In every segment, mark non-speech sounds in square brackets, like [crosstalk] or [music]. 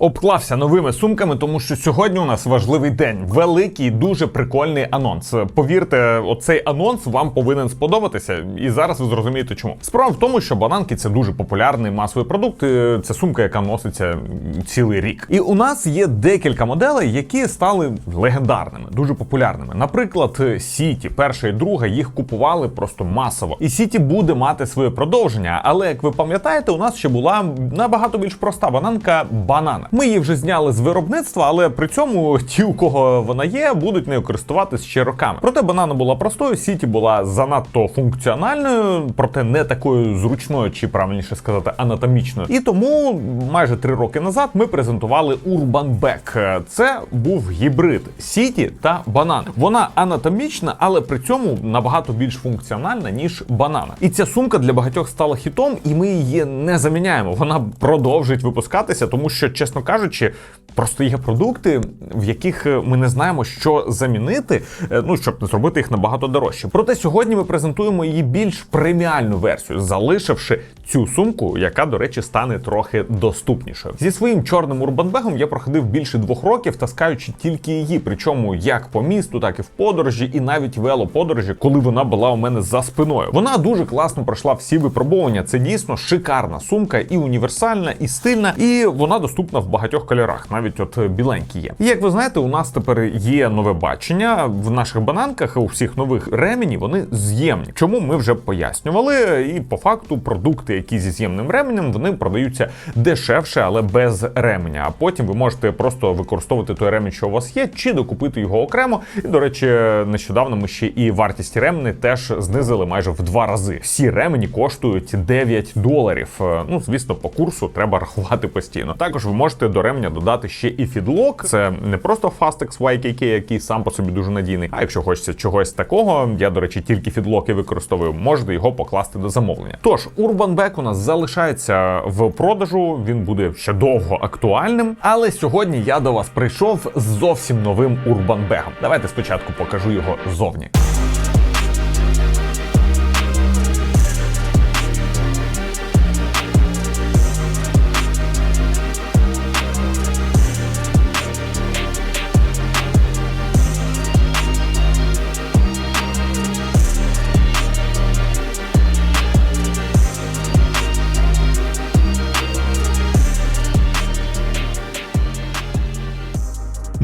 Обклався новими сумками, тому що сьогодні у нас важливий день. Великий, дуже прикольний анонс. Повірте, оцей анонс вам повинен сподобатися, і зараз ви зрозумієте, чому. Справа в тому, що бананки це дуже популярний масовий продукт. Це сумка, яка носиться цілий рік. І у нас є декілька моделей, які стали легендарними, дуже популярними. Наприклад, Сіті, перша і друга, їх купували просто масово. І Сіті буде мати своє продовження. Але як ви пам'ятаєте, у нас ще була набагато більш проста бананка банана. Ми її вже зняли з виробництва, але при цьому ті, у кого вона є, будуть нею користуватись ще роками. Проте банана була простою, Сіті була занадто функціональною, проте не такою зручною, чи правильніше сказати, анатомічною. І тому майже три роки назад ми презентували Urban Back. Це був гібрид Сіті та банан. Вона анатомічна, але при цьому набагато більш функціональна ніж банана. І ця сумка для багатьох стала хітом, і ми її не заміняємо. Вона продовжить випускатися, тому що, чесно кажучи, просто є продукти, в яких е, ми не знаємо, що замінити, е, ну щоб не зробити їх набагато дорожче. Проте сьогодні ми презентуємо її більш преміальну версію, залишивши цю сумку, яка, до речі, стане трохи доступнішою. Зі своїм чорним урбанбегом я проходив більше двох років, таскаючи тільки її, причому як по місту, так і в подорожі, і навіть велоподорожі, коли вона була у мене за спиною. Вона дуже класно пройшла всі випробування. Це дійсно шикарна сумка, і універсальна, і стильна, і вона доступна в багатьох кольорах, навіть от біленькі є. І як ви знаєте, у нас тепер є нове бачення в наших бананках. У всіх нових ремені вони з'ємні. Чому ми вже пояснювали? І по факту продукти, які зі з'ємним ременем, вони продаються дешевше, але без ременя. А потім ви можете просто використовувати той ремінь, що у вас є, чи докупити його окремо. І до речі, нещодавно ми ще і вартість ремені теж знизили майже в два рази. Всі ремені коштують 9 доларів. Е, Ну, звісно, по курсу треба рахувати постійно. Також ви можете до ременя додати ще і фідлок. Це не просто Fastex YKK, який сам по собі дуже надійний. А якщо хочеться чогось такого, я до речі, тільки фідлоки використовую, можете його покласти до замовлення. Тож Urban Back у нас залишається в продажу. Він буде ще довго актуальним. Але сьогодні я до вас прийшов з зовсім новим Urban Bag. Давайте спочатку покажу його ззовні.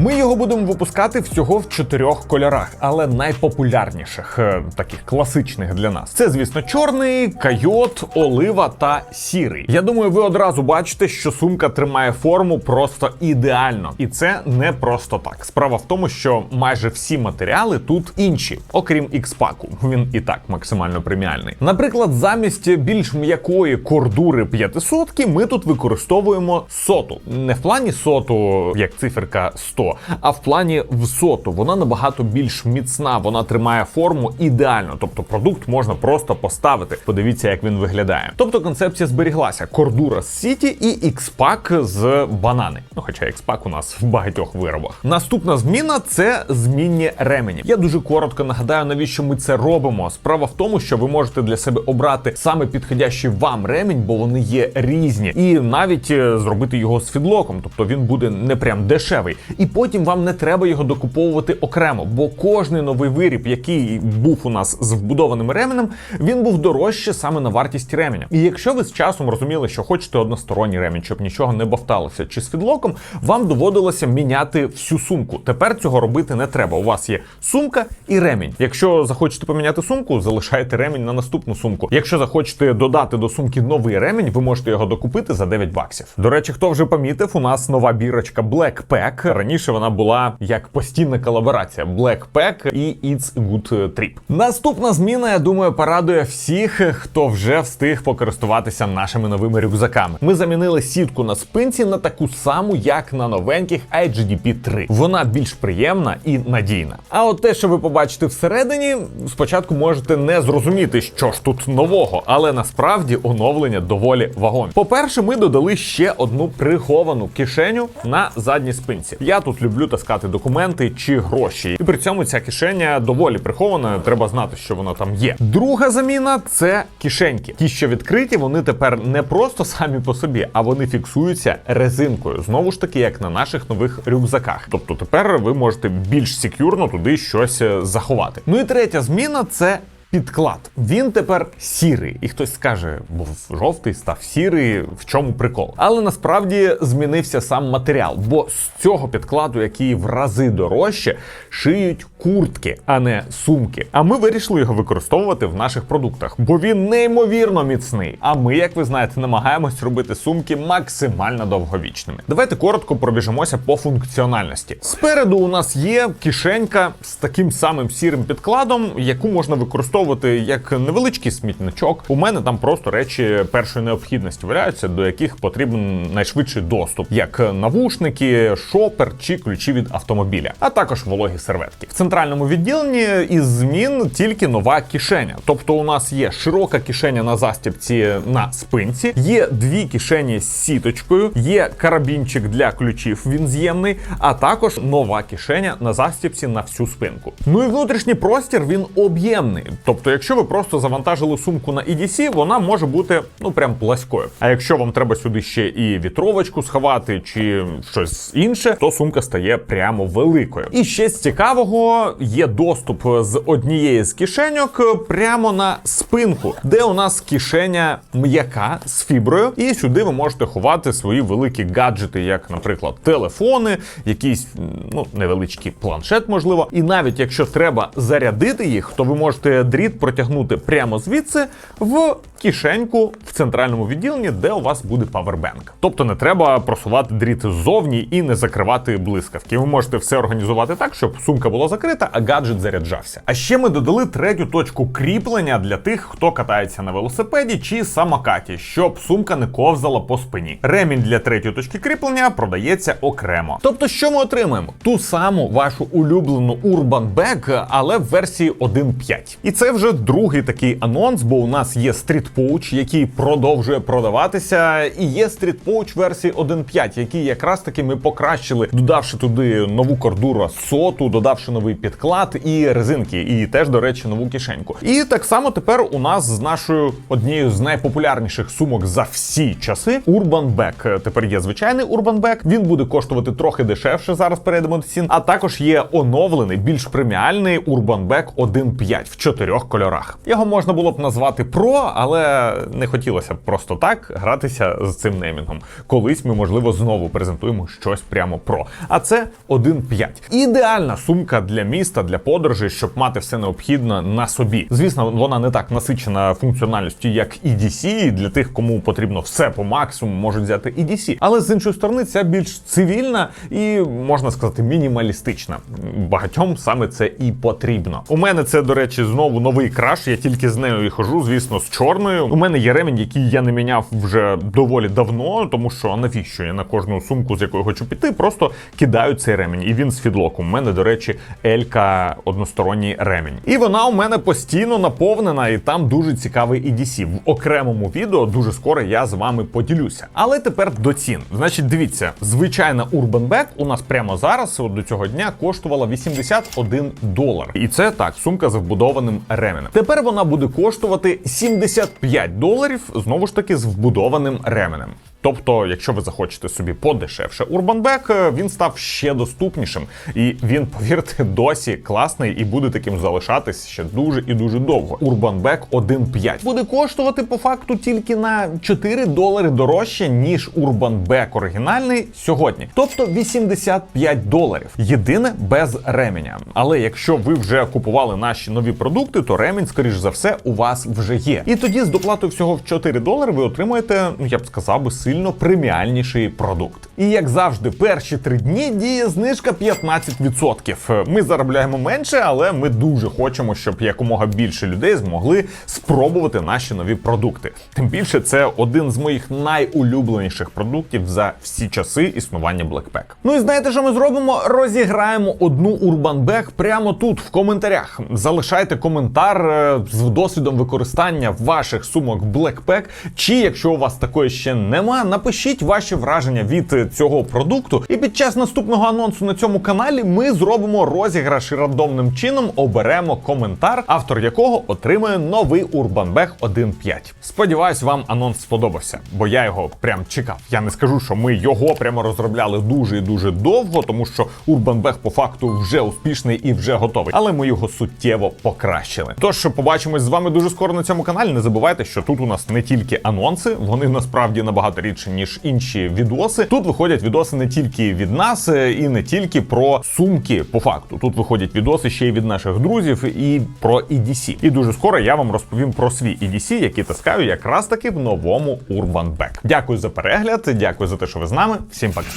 Ми його будемо випускати всього в чотирьох кольорах, але найпопулярніших, е, таких класичних для нас. Це, звісно, чорний, кайот, олива та сірий. Я думаю, ви одразу бачите, що сумка тримає форму просто ідеально, і це не просто так. Справа в тому, що майже всі матеріали тут інші, окрім X-паку. Він і так максимально преміальний. Наприклад, замість більш м'якої кордури 500 ми тут використовуємо соту. Не в плані соту, як циферка 100, а в плані в соту. Вона набагато більш міцна, вона тримає форму ідеально. Тобто продукт можна просто поставити. Подивіться, як він виглядає. Тобто концепція зберіглася: кордура з сіті і X-пак з банани. Ну, хоча X-пак у нас в багатьох виробах. Наступна зміна це змінні ремені. Я дуже коротко нагадаю, навіщо ми це робимо. Справа в тому, що ви можете для себе обрати саме підходящий вам ремінь, бо вони є різні, і навіть е, зробити його з фідлоком, тобто він буде не прям дешевий. І потім вам не треба його докуповувати окремо, бо кожний новий виріб, який був у нас з вбудованим ременем, він був дорожче саме на вартість ременя. І якщо ви з часом розуміли, що хочете односторонній ремінь, щоб нічого не бовталося, чи з фідлоком, вам доводилося міняти всю сумку. Тепер цього робити не треба. У вас є сумка і ремінь. Якщо захочете поміняти сумку, залишайте ремінь на наступну сумку. Якщо захочете додати до сумки новий ремінь, ви можете його докупити за 9 баксів. До речі, хто вже помітив, у нас нова бірочка Black Pack. Раніше вона була як постійна колаборація Black Pack і It's a Good Trip. Наступна зміна, я думаю, порадує всіх, хто вже встиг покористуватися нашими новими рюкзаками. Ми замінили сітку на спинці на таку саму, як на новеньких IGDP 3. Вона більш приємна і надійна. А от те, що ви побачите всередині, спочатку можете не зрозуміти, що ж тут нового, але насправді оновлення доволі вагомі. По-перше, ми додали ще одну приховану кишеню на задній спинці. Я тут тут люблю таскати документи чи гроші. І при цьому ця кишеня доволі прихована. Треба знати, що вона там є. Друга заміна це кишеньки. Ті, що відкриті, вони тепер не просто самі по собі, а вони фіксуються резинкою. Знову ж таки, як на наших нових рюкзаках. Тобто тепер ви можете більш секюрно туди щось е, заховати. Ну і третя зміна це підклад. Він тепер сірий, і хтось скаже, був жовтий, став сірий. В чому прикол? Але насправді змінився сам матеріал, бо з цього підкладу, який в рази дорожче, шиють куртки, а не сумки. А ми вирішили його використовувати в наших продуктах, бо він неймовірно міцний. А ми, як ви знаєте, намагаємось робити сумки максимально довговічними. Давайте коротко пробіжимося по функціональності. Спереду у нас є кишенька з таким самим сірим підкладом, яку можна використовувати як невеличкий смітничок. У мене там просто речі першої необхідності валяються, до яких потрібен найшвидший доступ, як навушники, шопер чи ключі від автомобіля, а також вологі серветки. В центральному відділенні із змін тільки нова кишеня. Тобто, у нас є широка кишеня на застібці на спинці, є дві кишені з сіточкою, є карабінчик для ключів. Він з'ємний, а також нова кишеня на застібці на всю спинку. Ну і внутрішній простір він об'ємний. Тобто, якщо ви просто завантажили сумку на EDC, вона може бути ну прям пласкою. А якщо вам треба сюди ще і вітровочку сховати чи щось інше, то сумка стає прямо великою. І ще з цікавого є доступ з однієї з кишеньок прямо на спинку, де у нас кишеня м'яка з фіброю, і сюди ви можете ховати свої великі гаджети, як, наприклад, телефони, якийсь ну невеличкий планшет, можливо. І навіть якщо треба зарядити їх, то ви можете дріт протягнути прямо звідси в кишеньку в центральному відділенні, де у вас буде павербенк. Тобто не треба просувати дріт ззовні і не закривати блискавки. Ви можете все організувати так, щоб сумка була закрита, а гаджет заряджався. А ще ми додали третю точку кріплення для тих, хто катається на велосипеді чи самокаті, щоб сумка не ковзала по спині. Ремінь для третьої точки кріплення продається окремо. Тобто, що ми отримаємо? Ту саму вашу улюблену Urban Bag, але в версії 1.5. І це вже другий такий анонс, бо у нас є Pouch, який продовжує продаватися, і є Pouch версії 1.5, який якраз таки ми покращили, додавши туди нову кордуру соту, додавши новий підклад і резинки, і теж, до речі, нову кишеньку. І так само тепер у нас з нашою однією з найпопулярніших сумок за всі часи Urban Bag. Тепер є звичайний Urban Bag, Він буде коштувати трохи дешевше. Зараз перейдемо до цін. А також є оновлений, більш преміальний Urban Bag 1.5 в чотирьох кольорах. Його можна було б назвати Pro, але не хотілося б просто так гратися з цим неймінгом. Колись ми, можливо, знову презентуємо щось прямо Pro. А це 1.5. Ідеальна сумка для міста, для подорожей, щоб мати все необхідне на собі. Звісно, вона не так насичена функціональністю, як EDC. Для тих, кому потрібно все по максимуму, можуть взяти EDC. Але з іншої сторони, ця більш цивільна і можна сказати мінімалістична. Багатьом саме це і потрібно. У мене це, до речі, знову новий краш. Я тільки з нею і хожу, звісно, з чорною. У мене є ремінь, який я не міняв вже доволі давно, тому що навіщо я на кожну сумку, з якою хочу піти, просто кидаю цей ремінь. І він з фідлоком. У мене, до речі, Елька односторонній ремінь. І вона у мене постійно наповнена, і там дуже цікавий EDC. В окремому відео дуже скоро я з вами поділюся. Але тепер до цін. Значить, дивіться, звичайна Urban Bag у нас прямо зараз, до цього дня, коштувала 81 долар. І це так, сумка з вбудованим ременем. Тепер вона буде коштувати 75 доларів, знову ж таки, з вбудованим ременем. Тобто, якщо ви захочете собі подешевше Urban Bag, він став ще доступнішим, і він, [laughs] повірте, досі класний і буде таким залишатись ще дуже і дуже довго. Bag 1.5 буде коштувати по факту тільки на 4 долари дорожче ніж Bag оригінальний сьогодні, тобто 85 доларів. Єдине без ременя. Але якщо ви вже купували наші нові продукти, то ремінь, скоріш за все, у вас вже є. І тоді з доплатою всього в 4 долари ви отримаєте, ну я б сказав би, сильно преміальніший продукт. І як завжди, перші три дні діє знижка 15%. Ми заробляємо менше, але ми дуже хочемо, щоб якомога більше людей змогли спробувати наші нові продукти. Тим більше це один з моїх найулюбленіших продуктів за всі часи існування Blackpack. Ну і знаєте, що ми зробимо? Розіграємо одну Bag прямо тут, в коментарях. Залишайте коментар е, з досвідом використання ваших сумок Blackpack, чи якщо у вас такої ще нема, напишіть ваші враження від цього продукту. І під час наступного анонсу на цьому каналі ми зробимо розіграш і рандомним чином оберемо коментар, автор якого отримує новий Urbanbag 1.5. Сподіваюсь, вам анонс сподобався, бо я його прям чекав. Я не скажу, що ми його прямо розробляли дуже і дуже довго, тому що Urbanbag по факту вже успішний і вже готовий. Але ми його суттєво покращили. Тож побачимось з вами дуже скоро на цьому каналі. Не забувайте, що тут у нас не тільки анонси, вони насправді набагато рідше ніж інші відоси. Тут виходять відоси не тільки від нас е, і не тільки про сумки. По факту тут виходять відоси ще й від наших друзів і про EDC. І дуже скоро я вам розповім про свій EDC, який таскаю якраз таки в новому Urban Bag. Дякую за перегляд, дякую за те, що ви з нами. Всім пока.